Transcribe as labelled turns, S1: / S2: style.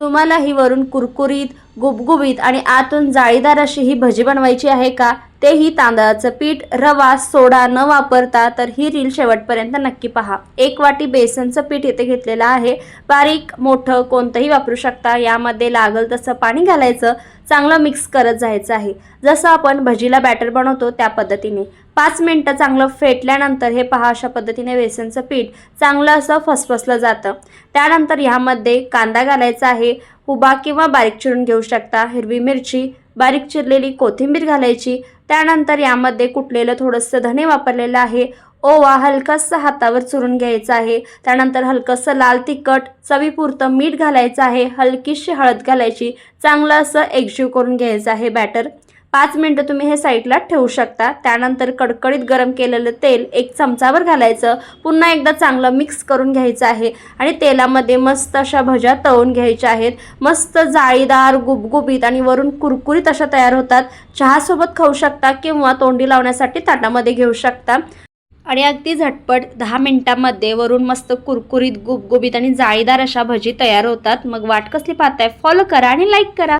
S1: तुम्हाला ही वरून कुरकुरीत गुबगुबीत आणि आतून जाळीदार अशी ही भजी बनवायची आहे का? तेही तांदळाचं पीठ रवा सोडा न वापरता तर ही रील शेवटपर्यंत नक्की पहा. एक वाटी बेसनचं पीठ इथे घेतलेलं आहे. बारीक मोठं कोणतंही वापरू शकता. यामध्ये लागल तसं पाणी घालायचं. चांगलं मिक्स करत जायचं आहे. जसं आपण भजीला बॅटर बनवतो त्या पद्धतीने. पाच मिनटं चांगलं फेटल्यानंतर हे पहा अशा पद्धतीने बेसनचं पीठ चांगलं असं फसफसलं जातं. त्यानंतर ह्यामध्ये कांदा घालायचा आहे. उभा किंवा बारीक चिरून घेऊ शकता. हिरवी मिरची बारीक चिरलेली कोथिंबीर घालायची. त्यानंतर यामध्ये कुटलेलं थोडंसं धणे वापरलेलं आहे. ओवा हलकासा हातावर चुरून घ्यायचा आहे. त्यानंतर हलकंसं लाल तिखट चवीपुरतं मीठ घालायचं आहे. हलकीशी हळद घालायची. चांगलं असं एकजीव करून घ्यायचं आहे बॅटर. पाच मिनटं तुम्ही हे साईडला ठेवू शकता. त्यानंतर कडकडीत गरम केलेलं तेल एक चमचावर घालायचं. पुन्हा एकदा चांगलं मिक्स करून घ्यायचं आहे. आणि तेलामध्ये मस्त अशा भज्या तळून घ्यायच्या आहेत. मस्त जाळीदार गुबगुबीत आणि वरून कुरकुरीत अशा तयार होतात. चहासोबत खाऊ शकता किंवा तोंडी लावण्यासाठी ताटामध्ये घेऊ शकता. आणि अगदी झटपट दहा मिनटामध्ये वरून मस्त कुरकुरीत गुबगुबीत आणि जाळीदार अशा भजी तयार होतात. मग वाट कसली पाहताय? फॉलो करा आणि लाईक करा.